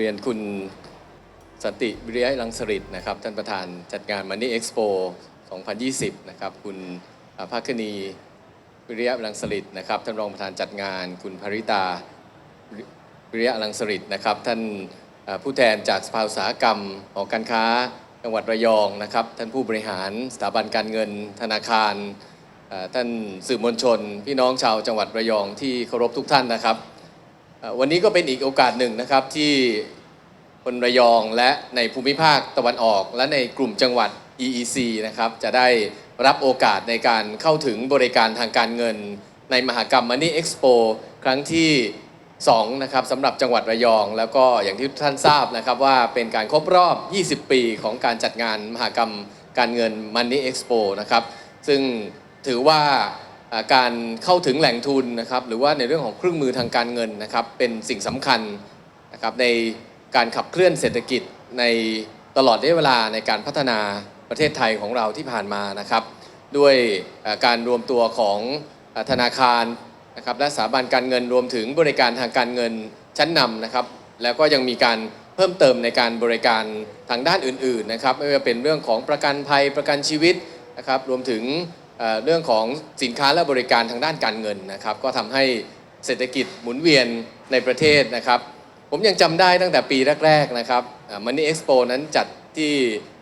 เรียนคุณสันติวิริยะรังสฤษดิ์นะครับ ท่านประธานจัดงาน Money Expo 2020 นะครับ คุณภาคณีวิริยะรังสฤษดิ์นะครับ ท่านรองประธานจัดงาน คุณภริตาวิริยะรังสฤษดิ์นะครับ ท่านผู้แทนจากสภาอุตสาหกรรมหอการค้าจังหวัดระยองนะครับ ท่านผู้บริหารสถาบันการเงินธนาคาร ท่านสื่อมวลชน พี่น้องชาวจังหวัดระยองที่เคารพทุกท่านนะครับ วันนี้ก็เป็นอีกโอกาสหนึ่งนะครับที่ คนระยองและในภูมิภาคตะวันออก และในกลุ่มจังหวัด EEC นะครับจะได้รับโอกาสในการเข้าถึงบริการทางการเงิน ในมหกรรม Money Expo ครั้งที่2นะครับสำหรับจังหวัดระยอง แล้วก็อย่างที่ท่านทราบนะครับว่าเป็นการครบรอบ 20 ปีของการจัดงานมหกรรมการเงิน Money Expo นะครับซึ่งถือว่าการเข้าถึงแหล่งทุนนะครับหรือว่าในเรื่องของเครื่องมือทางการเงินนะครับเป็นสิ่งสำคัญนะครับใน การขับเคลื่อนเศรษฐกิจในตลอดระยะเวลาในการพัฒนาประเทศไทยของเราที่ผ่านมานะครับ ด้วยการรวมตัวของธนาคารนะครับและสถาบันการเงินรวมถึงบริการทางการเงินชั้นนำนะครับ แล้วก็ยังมีการเพิ่มเติมในการบริการทางด้านอื่น ๆนะครับ ไม่ว่าเป็นเรื่องของประกันภัยประกันชีวิตนะครับรวมถึงเอ่อเรื่องของสินค้าและบริการทางด้านการเงินนะครับ ก็ทำให้เศรษฐกิจหมุนเวียนในประเทศนะครับ ผมยังจำได้ตั้งแต่ปีแรกๆนะครับมันนี่เอ็กซ์โปนั้นจัดที่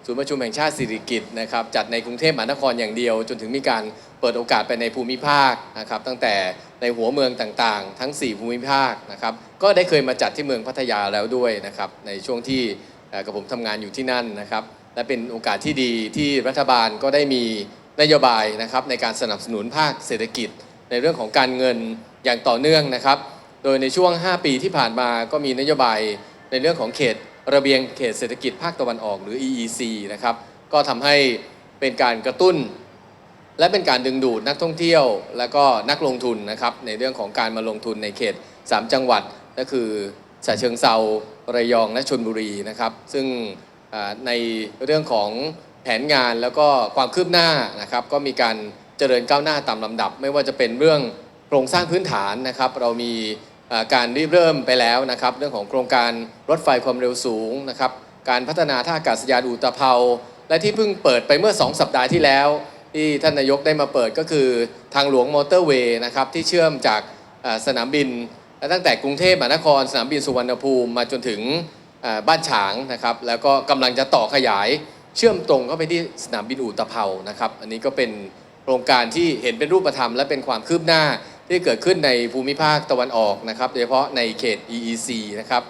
ศูนย์ประชุมแห่งชาติสิริกิตนะครับจัดในกรุงเทพมหานครอย่างเดียว จนถึงมีการเปิดโอกาสไปในภูมิภาคนะครับตั้งแต่ในหัวเมืองต่างๆ ทั้ง 4 ภูมิภาคนะครับก็ได้เคยมาจัดที่เมืองพัทยาแล้วด้วยนะครับในช่วงที่กับผมทำงานอยู่ที่นั่นนะครับและเป็นโอกาสที่ดีที่รัฐบาลก็ได้มีนโยบายนะครับในการสนับสนุนภาคเศรษฐกิจ ในเรื่องของการเงินอย่างต่อเนื่องนะครับ ดยในช่วง 5 ปีที่ผ่านมาก็มีนโยบายในเรื่องของเขตระเบียงเขตเศรษฐกิจภาคตะวันออกหรือ EEC นะครับ ก็ทำให้เป็นการกระตุ้น และเป็นการดึงดูดนักท่องเที่ยว และก็นักลงทุนนะครับในเรื่องของการมาลงทุนในเขต 3 จังหวัดก็คือฉะเชิงเซาระยองและชนบุรีนะครับ ซึ่งในเรื่องของแผนงานแล้วก็ความคืบหน้านะครับ ก็มีการเจริญก้าวหน้าตามลำดับ ไม่ว่าจะเป็นเรื่องโครงสร้างพื้นฐานนะครับ เรามี การรีบเริ่มไปแล้วนะครับ เรื่องของโครงการรถไฟความเร็วสูงนะครับ การพัฒนาท่าอากาศยานอุตภเปาและที่เพิ่งเปิดไปเมื่อ 2 สัปดาห์ที่แล้ว ที่ท่านนายกได้มาเปิดก็คือทางหลวงมอเตอร์เวย์นะครับที่เชื่อมจากสนามบิน และตั้งแต่กรุงเทพมหานคร สนามบินสุวรรณภูมิมาจนถึงบ้านฉางนะครับ แล้วก็กำลังจะต่อขยายเชื่อมตรงเข้าไปที่สนามบินอุตภเปานะครับ อันนี้ก็เป็นโครงการที่เห็นเป็นรูปธรรมและเป็นความคืบหน้า ที่เกิดขึ้นในภูมิภาคตะวันออกนะครับโดยเฉพาะในเขต EEC นะครับ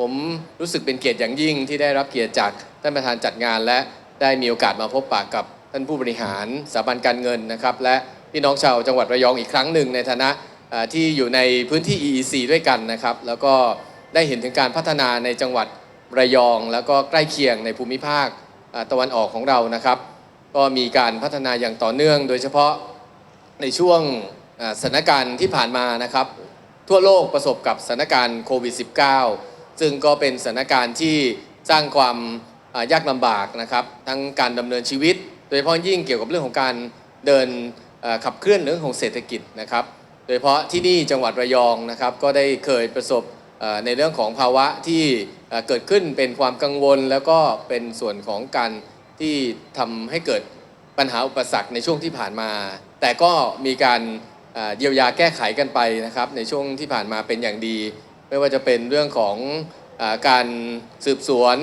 ผมรู้สึกเป็นเกียรติอย่างยิ่งที่ได้รับเกียรติจากท่านประธานจัดงาน และได้มีโอกาสมาพบปะกับท่านผู้บริหารสถาบันการเงินนะครับ และพี่น้องชาวจังหวัดระยองอีกครั้งหนึ่งในฐานะที่อยู่ในพื้นที่ EEC ด้วยกันนะครับ แล้วก็ได้เห็นถึงการพัฒนาในจังหวัดระยอง แล้วก็ใกล้เคียงในภูมิภาคตะวันออกของเรานะครับ ก็มีการพัฒนาอย่างต่อเนื่อง โดยเฉพาะในช่วง สถานการณ์ที่ผ่านมานะครับ ทั่วโลกประสบกับสถานการณ์โควิด -19 ซึ่งก็เป็นสถานการณ์ที่สร้างความยากลำบากนะครับ ทั้งการดำเนินชีวิต โดยเฉพาะยิ่งเกี่ยวกับเรื่องของการเดินขับเคลื่อนเรื่องของเศรษฐกิจนะครับ โดยเฉพาะที่นี่จังหวัดระยองนะครับ ก็ได้เคยประสบในเรื่องของภาวะที่เอ่อเกิดขึ้นเป็นความกังวล แล้วก็เป็นส่วนของการที่ทำให้เกิดปัญหาอุปสรรคในช่วงที่ผ่านมา แต่ก็มีการ เยียวยาแก้ไขกันไปนะครับในช่วงที่ผ่านมาเป็นอย่างดี ไม่ว่าจะเป็นเรื่องของอการสืบสวน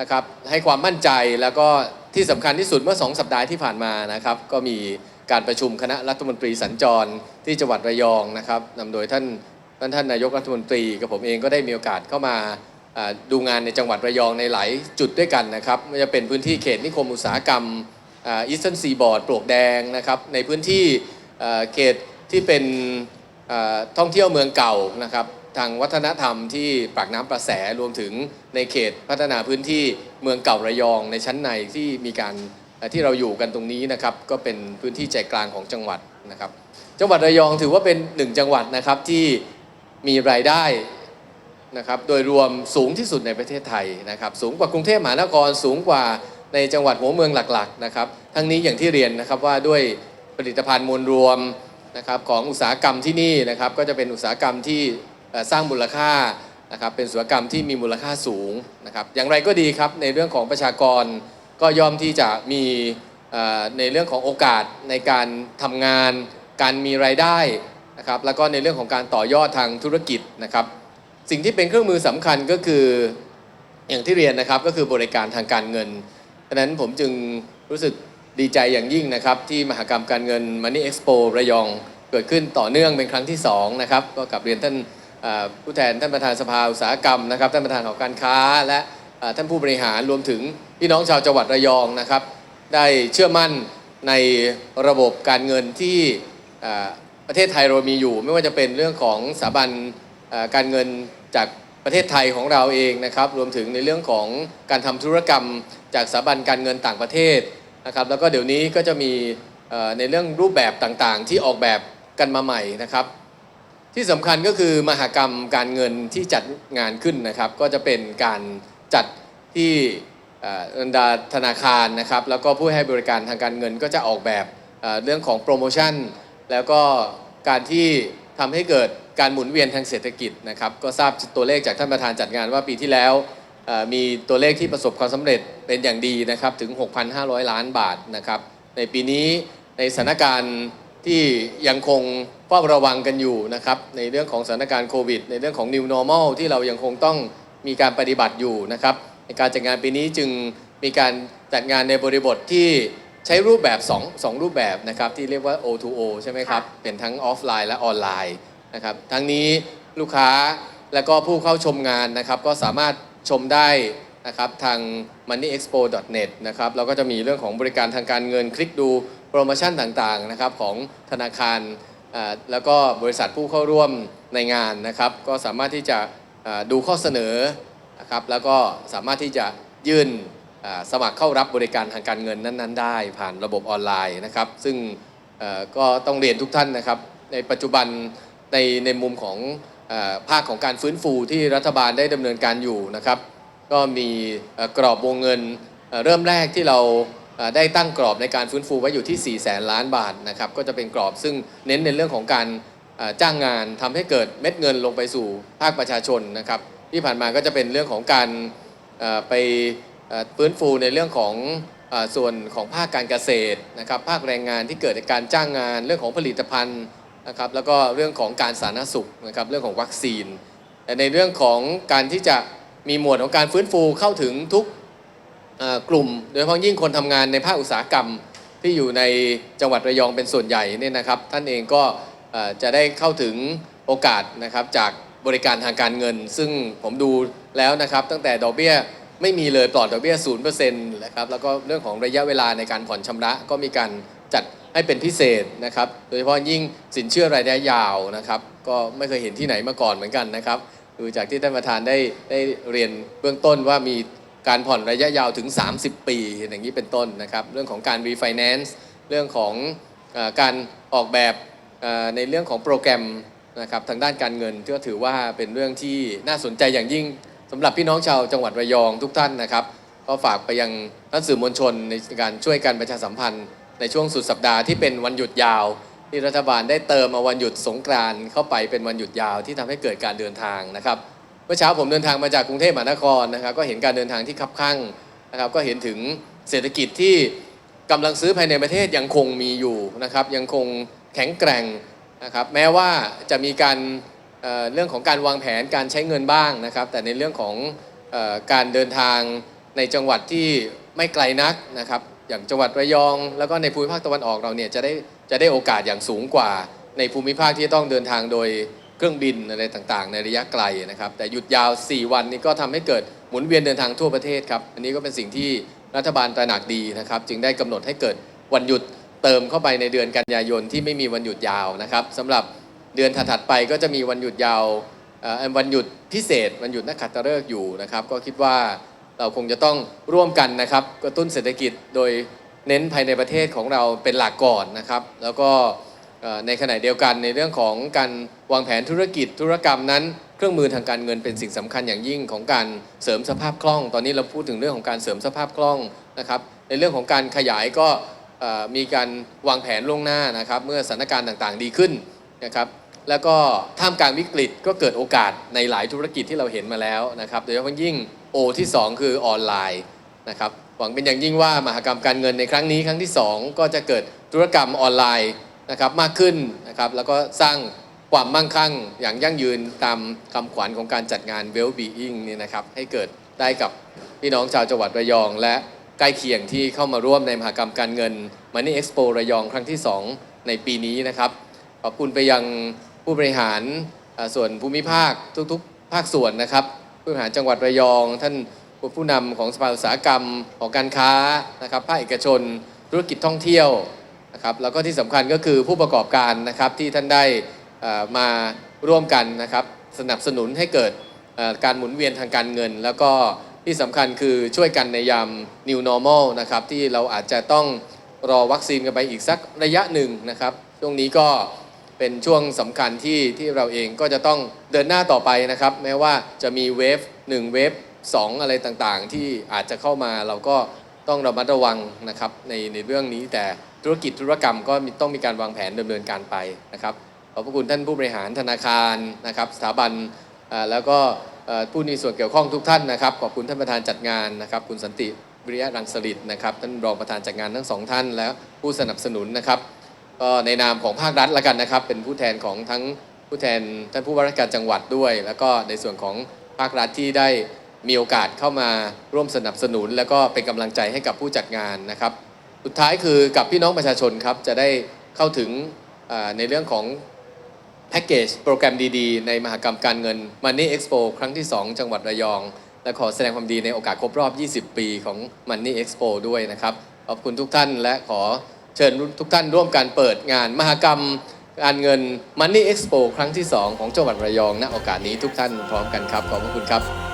นะครับให้ความมั่นใจแล้วก็ที่สำคัญที่สุดเมื่อ 2 สัปดาห์ที่ผ่านมานะครับก็มีการประชุมคณะรัฐมนตรีสัญจรที่จังหวัดระยองนะครับนำโดยท่านท่านท่านนายกรัฐมนตรีกับผมเองก็ได้มีโอกาสเข้ามาดูงานในจังหวัดระยองในหลายจุดด้วยกันนะครับไม่ว่าจะเป็นพื้นที่เขตนิคมอุตสาหกรรมอีสเทิร์นซีบอร์ดปลวกแดงนะครับในพื้นที่เขต ที่เป็นท่องเที่ยวเมืองเก่านะครับทางวัฒนธรรมที่ปากน้ำประแสรวมถึงในเขตพัฒนาพื้นที่เมืองเก่าระยองในชั้นในที่มีการที่เราอยู่กันตรงนี้นะครับก็เป็นพื้นที่ใจกลางของจังหวัดนะครับ จังหวัดระยองถือว่าเป็นหนึ่งจังหวัดนะครับที่มีรายได้นะครับโดยรวมสูงที่สุดในประเทศไทยนะครับ สูงกว่ากรุงเทพมหานครสูงกว่าในจังหวัดหัวเมืองหลักๆนะครับ ทั้งนี้อย่างที่เรียนนะครับว่าด้วยผลิตภัณฑ์มวลรวม นะครับของอุตสาหกรรมที่นี่นะครับก็จะเป็นอุตสาหกรรมที่สร้างมูลค่านะครับเป็นอุตสาหกรรมที่มีมูลค่าสูงนะครับอย่างไรก็ดีครับในเรื่องของประชากรก็ย่อมที่จะมีในเรื่องของโอกาสในการทำงาน การมีรายได้นะครับแล้วก็ในเรื่องของการต่อยอดทางธุรกิจนะครับ สิ่งที่เป็นเครื่องมือสำคัญก็คืออย่างที่เรียนนะครับก็คือบริการทางการเงินดังนั้นผมจึงรู้สึก ดีใจอย่างยิ่งนะครับ ที่มหกรรมการเงิน Money Expo ระยองเกิดขึ้นต่อเนื่องเป็นครั้งที่2นะครับก็กลับเรียนท่านผู้แทนท่านประธานสภาอุตสาหกรรมนะครับท่านประธานหอการค้า และท่านผู้บริหารรวมถึงพี่น้องชาวจังหวัดระยองนะครับ ได้เชื่อมั่นในระบบการเงินที่ประเทศไทยเรามีอยู่ ไม่ว่าจะเป็นเรื่องของสถาบันการเงินจากประเทศไทยของเราเองนะครับ รวมถึงในเรื่องของการทำธุรกรรมจากสถาบันการเงินต่างประเทศ นะครับแล้วก็เดี๋ยวนี้ก็จะมีในเรื่องรูปแบบต่างๆ ที่ออกแบบกันมาใหม่นะครับ ที่สำคัญก็คือมหากรรมการเงินที่จัดงานขึ้นนะครับ ก็จะเป็นการจัดที่บรรดาธนาคารนะครับ แล้วก็ผู้ให้บริการทางการเงินก็จะออกแบบเรื่องของโปรโมชั่น แล้วก็การที่ทำให้เกิดการหมุนเวียนทางเศรษฐกิจนะครับ ก็ทราบตัวเลขจากท่านประธานจัดงานว่าปีที่แล้ว มีตัวเลขที่ประสบความสำเร็จเป็นอย่างดีนะครับถึง 6,500 ล้านบาทนะครับในปีนี้ในสถานการณ์ที่ยังคงเฝ้าระวังกันอยู่นะครับในเรื่องของสถานการณ์โควิด ในเรื่องของ New Normal ที่เรายังคงต้องมีการปฏิบัติอยู่นะครับในการจัดงานปีนี้จึงมีการจัดงานในบริบทที่ใช้รูปแบบ2งรูปแบบนะครับที่เรียกว่า O2O ใช่ไหมครับ เป็นทั้งออฟไลน์และออนไลน์นะครับทั้งนี้ลูกค้าและก็ผู้เข้าชมงานนะครับก็สามารถชมได้นะครับทาง moneyexpo.net นะครับแล้วก็จะมีเรื่องของบริการทางการเงินคลิกดูโปรโมชั่นต่างๆนะครับของธนาคารแล้วก็บริษัทผู้เข้าร่วมในงานนะครับ ก็สามารถที่จะดูข้อเสนอนะครับแล้วก็สามารถที่จะยื่นสมัครเข้ารับบริการทางการเงินนั้น ๆ ได้ ผ่านระบบออนไลน์นะครับ ซึ่งก็ต้องเรียนทุกท่านนะครับ ในปัจจุบันในในมุมของ ภาคของการฟื้นฟูที่รัฐบาลได้ดำเนินการอยู่นะครับ ก็มีกรอบวงเงินเริ่มแรกที่เราได้ตั้งกรอบในการฟื้นฟูไว้อยู่ที่4แสนล้านบาทนะครับก็จะเป็นกรอบซึ่งเน้นในเรื่องของการจ้างงานทำให้เกิดเม็ดเงินลงไปสู่ภาคประชาชนนะครับที่ผ่านมาก็จะเป็นเรื่องของการไปฟื้นฟูในเรื่องของส่วนของภาคการเกษตรนะครับภาคแรงงานที่เกิดจากการจ้างงานเรื่องของผลิตภัณฑ์ นะครับแล้วก็เรื่องของการสาธารณสุขนะครับเรื่องของวัคซีน แต่ในเรื่องของการที่จะมีหมวดของการฟื้นฟูเข้าถึงทุกกลุ่ม โดยเฉพาะยิ่งคนทำงานในภาคอุตสาหกรรมที่อยู่ในจังหวัดระยองเป็นส่วนใหญ่เนี่ยนะครับ ท่านเองก็จะได้เข้าถึงโอกาสนะครับจากบริการทางการเงิน ซึ่งผมดูแล้วนะครับ ตั้งแต่ดอกเบี้ยไม่มีเลยปลอดดอกเบี้ยศูนย์เปอร์เซ็นต์นะครับแล้วก็เรื่องของระยะเวลาในการผ่อนชำระก็มีการจัด ให้เป็นพิเศษนะครับ โดยเฉพาะยิ่งสินเชื่อรายระยะยาวนะครับ ก็ไม่เคยเห็นที่ไหนมาก่อนเหมือนกันนะครับดูจากที่ท่านประธานได้ได้เรียนเบื้องต้นว่ามีการผ่อนระยะยาวถึง 30 ปี อย่างนี้เป็นต้นนะครับ เรื่องของการ refinance เรื่องของอการออกแบบในเรื่องของโปรแกรมนะครับทางด้านการเงินก็ถือว่าเป็นเรื่องที่น่าสนใจอย่างยิ่งสำหรับพี่น้องชาวจังหวัดระยองทุกท่านนะครับ ก็ฝากไปยังท่านสื่อมวลชนในการช่วยกันประชาสัมพันธ์ ในช่วงสุดสัปดาห์ที่เป็นวันหยุดยาว ที่รัฐบาลได้เติมเอาวันหยุดสงกรานต์เข้าไปเป็นวันหยุดยาวที่ทำให้เกิดการเดินทางนะครับเมื่อเช้าผมเดินทางมาจากกรุงเทพมหานครนะครับ ก็เห็นการเดินทางที่คับข้างนะครับก็เห็นถึงเศรษฐกิจที่กำลังซื้อภายในประเทศยังคงมีอยู่นะครับ ยังคงแข็งแกร่งนะครับ แม้ว่าจะมีการเเรื่องของการวางแผนการใช้เงินบ้างนะครับ แต่ในเรื่องของอการเดินทางในจังหวัดที่ไม่ไกลนักนะครับ อย่างจังหวัดระยอง แล้วก็ในภูมิภาคตะวันออกเราเนี่ยจะได้จะได้โอกาสอย่างสูงกว่า ในภูมิภาคที่ต้องเดินทางโดยเครื่องบินอะไรต่างๆ ในระยะไกลนะครับ แต่หยุดยาว 4 วันนี้ก็ทำให้เกิดหมุนเวียนเดินทางทั่วประเทศครับ อันนี้ก็เป็นสิ่งที่รัฐบาลตระหนักดีนะครับ จึงได้กำหนดให้เกิดวันหยุดเติมเข้าไปในเดือนกันยายนที่ไม่มีวันหยุดยาวนะครับสำหรับเดือนถัดๆไปก็จะมีวันหยุดยาวอ่อวันหยุดพิเศษวันหยุดนักขัตฤกษ์อยู่นะครับ ก็คิดว่า เราคงจะต้องร่วมกันนะครับกระตุ้นเศรษฐกิจโดยเน้นภายในประเทศของเราเป็นหลักก่อนนะครับ แล้วก็ในขณะเดียวกันในเรื่องของการวางแผนธุรกิจธุรกรรมนั้น เครื่องมือทางการเงินเป็นสิ่งสำคัญอย่างยิ่งของการเสริมสภาพคล่อง ตอนนี้เราพูดถึงเรื่องของการเสริมสภาพคล่องนะครับในเรื่องของการขยายก็มีการวางแผนล่วงหน้านะครับเมื่อสถานการณ์ต่างๆ ดีขึ้นนะครับแล้วก็ท่ามกลางวิกฤตก็เกิดโอกาสในหลายธุรกิจที่เราเห็นมาแล้วนะครับโดยเฉพาะยิ่ง โอที่ 2 คือออนไลน์นะครับหวังเป็นอย่างยิ่งว่ามหากรรมการเงินในครั้งนี้ครั้งที่ 2 ก็จะเกิดธุรกรรมออนไลน์นะครับมากขึ้นนะครับแล้วก็สร้างความมั่งคั่งอย่างยั่งยืนตามคำขวัญของการจัดงาน Well Being นี่นะครับให้เกิดได้กับพี่น้องชาวจังหวัดระยอง และใกล้เคียงที่เข้ามาร่วมในมหากรรมการเงิน Money Expo ระยองครั้งที่ 2 ในปีนี้นะครับขอบคุณไปยังผู้บริหารส่วนภูมิภาคทุกๆ ภาคส่วนนะครับ ผู้บริหารจังหวัดระยอง ท่านผู้นำของสภาอุตสาหกรรมของการค้านะครับภาคเอกชน ธุรกิจท่องเที่ยวนะครับแล้วก็ที่สำคัญก็คือผู้ประกอบการนะครับที่ท่านได้มาร่วมกันนะครับสนับสนุนให้เกิดการหมุนเวียนทางการเงิน แล้วก็ที่สำคัญคือช่วยกันในยาม new normal นะครับที่เราอาจจะต้องรอวัคซีนกันไปอีกสักระยะหนึ่งนะครับช่วงนี้ก็ เป็นช่วงสำคัญที่ที่เราเองก็จะต้องเดินหน้าต่อไปนะครับ แม้ว่าจะมีเวฟ1เวฟ2 อะไรต่างๆ ที่อาจจะเข้ามาเราก็ต้องระมัดระวังนะครับในในเรื่องนี้แต่ธุรกิจธุรกรรมก็มีต้องมีการวางแผนดำเนินการไปนะครับขอบพระคุณท่านผู้บริหารธนาคารนะครับสถาบันแล้วก็ผู้มีส่วนเกี่ยวข้องทุกท่านนะครับ ขอบคุณท่านประธานจัดงานนะครับ คุณสันติวิริยะรังสฤษดิ์นะครับท่านรองประธานจัดงานทั้งสองท่าน และผู้สนับสนุนนะครับ ก็ในนามของภาครัฐละกันนะครับ เป็นผู้แทนของทั้งผู้แทนท่านผู้ว่าราชการจังหวัดด้วย แล้วก็ในส่วนของภาครัฐที่ได้มีโอกาสเข้ามาร่วมสนับสนุน แล้วก็เป็นกำลังใจให้กับผู้จัดงานนะครับ สุดท้ายคือกับพี่น้องประชาชนครับจะได้เข้าถึงในเรื่องของแพ็กเกจโปรแกรมดีๆ ในมหกรรมการเงิน Money Expo ครั้งที่ 2 จังหวัดระยอง และขอแสดงความดีในโอกาสครบรอบ 20 ปีของ Money Expo ด้วยนะครับ ขอบคุณทุกท่านและขอ เชิญทุกท่านร่วมกันเปิดงานมหกรรมการเงิน Money Expo ครั้งที่ 2 ของจังหวัดระยองณโอกาสนี้ทุกท่านพร้อมกันครับ ขอบพระคุณครับ